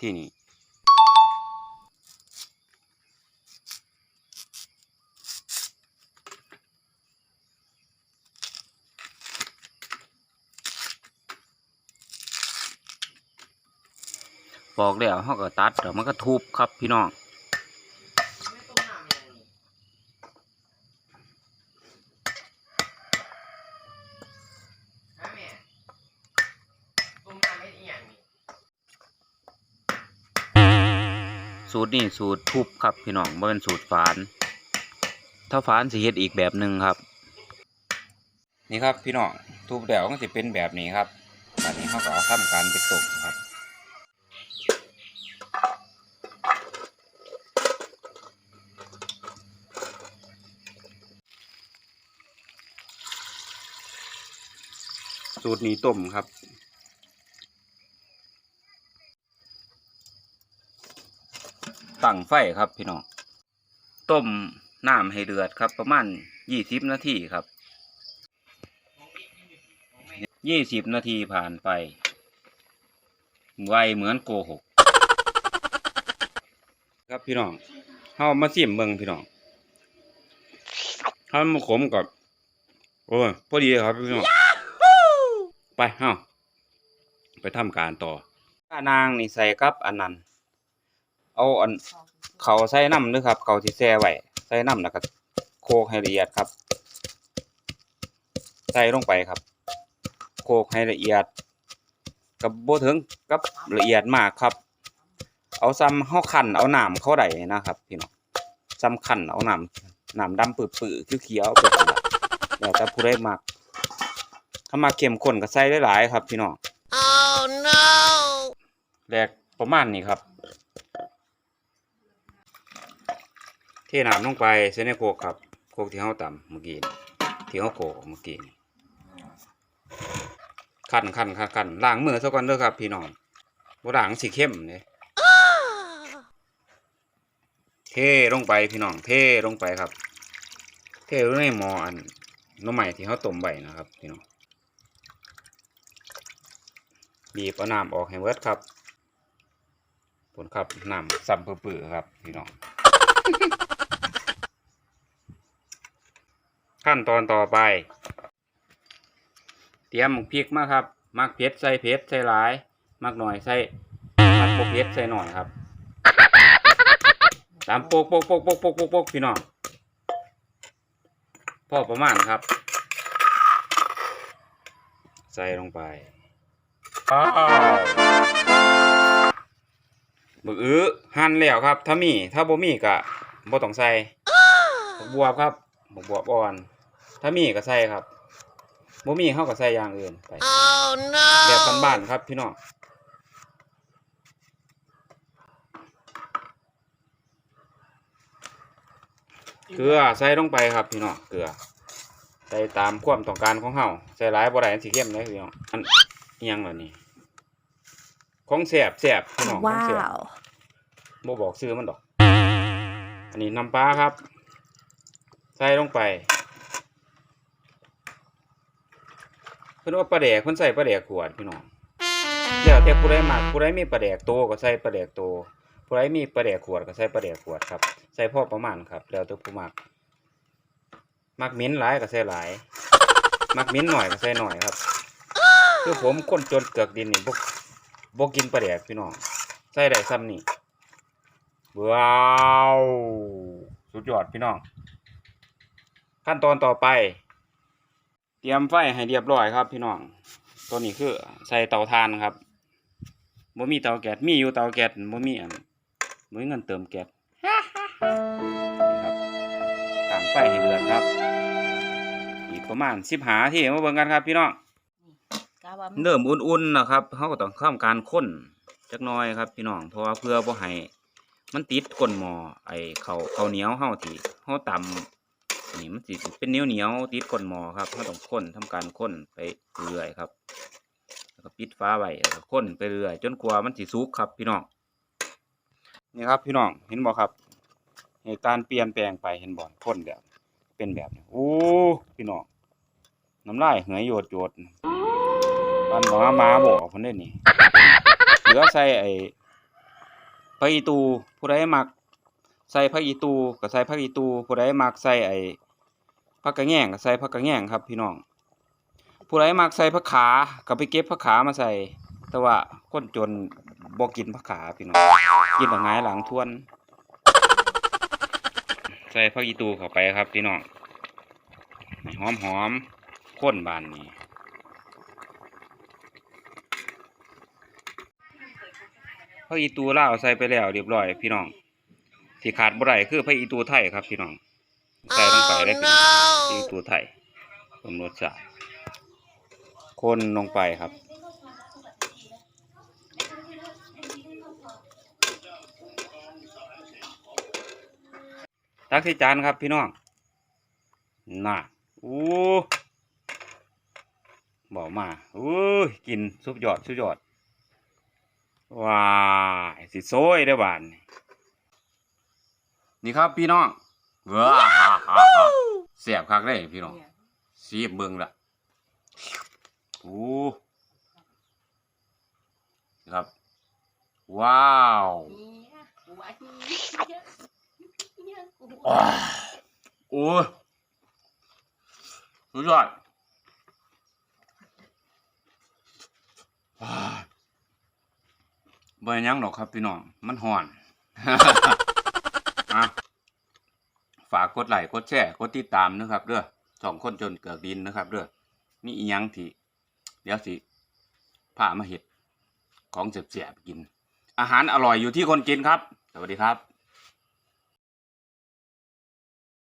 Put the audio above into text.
ที่นี่บอกแล้วเขาก็ตัดแล้วมันก็ทุบครับพี่น้อง ไม่ต้มน้ำอย่างนี้ฮะแม่ต้มน้ำเฮ็ดอีหยังนี่ สูตรนี่สูตรทุบครับพี่น้องบ่เป็นสูตรฝาน ถ้าฝานสิเฮ็ดอีกแบบหนึ่งครับ นี่ครับพี่น้องทุบแล้วก็สิเป็นแบบนี้ครับตอนนี้เขาก็เอาทำการไปตกครับสูตรนี้ต้มครับ ตั้งไฟครับพี่น้องต้มน้ำให้เดือดครับ ประมาณยี่สิบนาทีครับยี่สิบนาทีผ่านไป ไวเหมือนโกหก ครับพี่น้องเฮามาซิมเบิ่งพี่น้องเฮามาขมกับโอ้พอดีครับพี่น้องไปเฮาไปทำการต่อข้านางนี่ใส่กับอันนั้น เอาอันเขาใส่น้ำด้วยครับเขาที่แช่ไว้ใส่น้ำแล้วก็โคกให้ละเอียดครับ ใส่ลงไปครับ โคกให้ละเอียด กับโบถึงกับละเอียดมากครับ เอาซ้ำเฮาคั่นเอาน้ำเข้าได้นะครับพี่น้องซ้ำคั่นเอาน้ำน้ำดำปื้อๆเขียวๆไปนั่นล่ะแล้วแต่ผู้ใดมักถ้ามาเข้มข้นก็ใส่หลายๆครับพี่น้อง Oh no! แรกประมาณนี้ครับ เท น้ำลงไปใส่ในโคกครับ โคกที่เฮาต่ำเมื่อกี้ที่เฮาโขกเมื่อกี้นี่คั่นคั่นคั่นคั่นล้างมือซะก่อนเด้อครับ พี่น้องบ่ล้างสิเข้มเด้เทลงไปพี่น้องเทลงไปครับ เทลงในหม้ออันน้ำใหม่ที่เฮาต้มไว้นะครับพี่น้องบีบเอาน้ำออกให้เบิดครับผลครับน้ำซ้ำเปื่อๆครับพี่น้อง ขั้นตอนต่อไป เตรียมหมกพริกมาครับ มักเผ็ดใส่เผ็ดใส่หลาย มักหน่อยใส่ มักบ่เผ็ดใส่หน่อยครับตามโปกโปกโปกโปกโปกโปกโปกพี่น้องพอประมาณครับ ใส่ลงไปบึกอื้อหั่นแล้วครับ ถ้ามี ถ้าบ่มีก็บ่ต้องใส่บัวบครับบักบวบอ่อน ถ้ามีก็ใส่ครับบ่มีเฮาก็ใส่อย่างอื่นไป Oh แบบ no! บ้านๆครับพี่น้องเกลือใส่ลงไปครับพี่น้องเกลือใส่ตามความต้องการของเฮาใส่หลายบ่ได้อันสิเข้มเลยพี่น้องอันอิหยังล่ะนี่ของแซ่บแซ่บพี่น้องของแซ่บ Wow. บ่บอกซื้อมันดอก อันนี้น้ำปลาครับ ใส่ลงไป พิ่นว่าปลาแดกเพิ่นใส่ปลาแดกขวดพี่น้องแล้วแต่ผู้ใดมักผู้ใดมีปลาแดกโตก็ใส่ปลาแดกโตผู้ใดมีปลาแดกขวดก็ใส่ปลาแดกขวดครับ ใส่พอประมาณครับ แล้วแต่ผู้มักมักมิ้นหลายก็ใส่หลาย มักมิ้นหน่อยก็ใส่หน่อยครับ คือผมคนจนเกือกดินนี่บ่บ่กินปลาแดกพี่น้องใส่ได้ซ้ำนี่ว้าว สุดยอดพี่น้อง ขั้นตอนต่อไป รียมไฟให้เรียบร้อยครับพี่น้อง ตัวนี้คือใส่เตาถ่านครับบ่มีเตาแก๊สมีอยู่เตาแก๊สบ่มีอันบ่มีเงินเติมแก๊สนี่ครับตั้งไฟให้เดือดครับ อีกประมาณ15นาทีมาเบิ่งกันครับพี่น้องเริ่มอุ่นๆนะครับเขาก็ต้องทำการค้นจักหน่อยครับ พี่น้องเพราะว่าเพื่อบ่ให้มันติดก้นหม้อไอ้ข้าวข้าวเหนียวเฮาที่เฮาตำ นี่มันสิเป็นเหนียวเหนียวติดก้นหม้อครับเราต้องค้นทำการค้นไปเรื่อยครับ แล้วก็ปิดฝาไว้แล้วก็ค้นไปเรื่อย จนกว่ามันสิสุกครับ พี่น้องนี่ครับ พี่น้องเห็นบ่ครับเหตุการณ์เปลี่ยนแปลงไปเห็นบ่ค้นแบบเป็นแบบนี้โอ้พี่น้องน้ำลายเหยโยดโยดมันบอกว่ามาบอกคนได้นี่เหลือใส่ไอ้ผักอีตูผู้ใดมัก ใส่ผักอีตูก็ใส่ผักอีตูผู้ใดมักใส่ไอ้ผักกระแยงก็ใส่ผักกระแยงครับ พี่น้องผู้ใดมักใส่ผักขาก็ไปเก็บผักขามาใส่ แต่ว่าคนจนบ่กินผักขาพี่น้องกินแต่งายหลังทวน ใส่ผักอีตูเข้าไปครับ พี่น้องหอมหอมข้นบานนี้พระอีตูล่าใส่ไปแล้วเรียบร้อย พี่น้อง ที่ขาดบ่ได้คือพระอีตูไทยครับพี่น้องใส่ลงไปได้พี่น้องพระอีตูไทยเพิ่มรสชาติคนลงไปครับ ตักใส่จานครับพี่น้องน่ะอู้บอกมาอู้ยกินสุดยอดสุดยอดว้ายสิโซยได้อบานนี่ นี่ครับพี่น้องว้าเสียบคักได้พี่น้องสีบเบิ่งละโอ้ครับ ว้าวอ้าวโอ้ยสุดยอดว้าวบ่หยังดอกครับพี่น้อง มันห่อนอะฝา กดไลค์กดแชร์กดติดตามนะครับเด้อสองคนจนเกิดดินนะครับเด้อมีอีหยังที่เดี๋ยวสิผ้ามาเห็ดของเสียบๆกิน อาหารอร่อยอยู่ที่คนกินครับ สวัสดีครับ